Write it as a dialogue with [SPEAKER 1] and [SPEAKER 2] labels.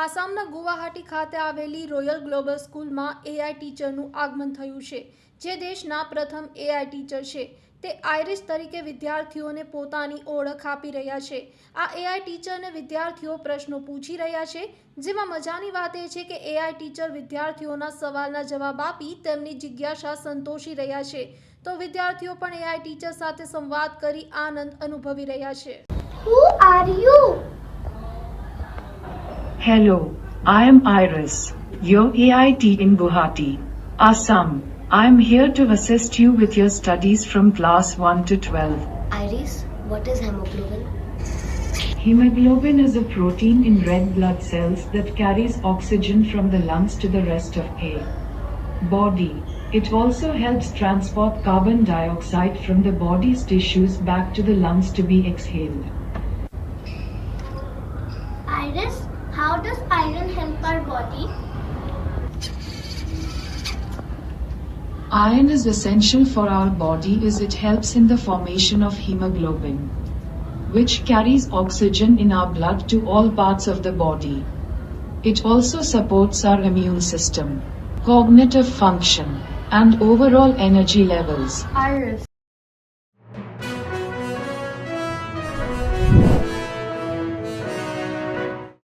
[SPEAKER 1] આસામના ગુવાહાટી ખાતે આવેલી રોયલ ગ્લોબલ સ્કૂલમાં એઆઈ ટીચરનું આગમન થયું છે, જે દેશના પ્રથમ એઆઈ ટીચર છે. તે આઈરિશ તરીકે વિદ્યાર્થીઓને પોતાની ઓળખ આપી રહ્યા છે. આ એઆઈ ટીચરને વિદ્યાર્થીઓ પ્રશ્નો પૂછી રહ્યા છે, જેમાં મજાની વાત એ છે કે એઆઈ ટીચર વિદ્યાર્થીઓના સવાલના જવાબ આપી તેમની જિજ્ઞાસા સંતોષી રહ્યા છે. તો વિદ્યાર્થીઓ પણ એઆઈ ટીચર સાથે સંવાદ કરી આનંદ અનુભવી રહ્યા છે.
[SPEAKER 2] Who are you?
[SPEAKER 3] Hello, I am Iris, your AIT in Guwahati, Assam. I am here to assist you with your studies from class 1 to 12.
[SPEAKER 2] Iris, what is hemoglobin?
[SPEAKER 3] Hemoglobin is a protein in red blood cells that carries oxygen from the lungs to the rest of a body. It also helps transport carbon dioxide from the body's tissues back to the lungs to be exhaled.
[SPEAKER 2] Iris, how does iron help our body?
[SPEAKER 3] Iron is essential for our body as it helps in the formation of hemoglobin, which carries oxygen in our blood to all parts of the body. It also supports our immune system, cognitive function, and overall energy levels.
[SPEAKER 4] Iris,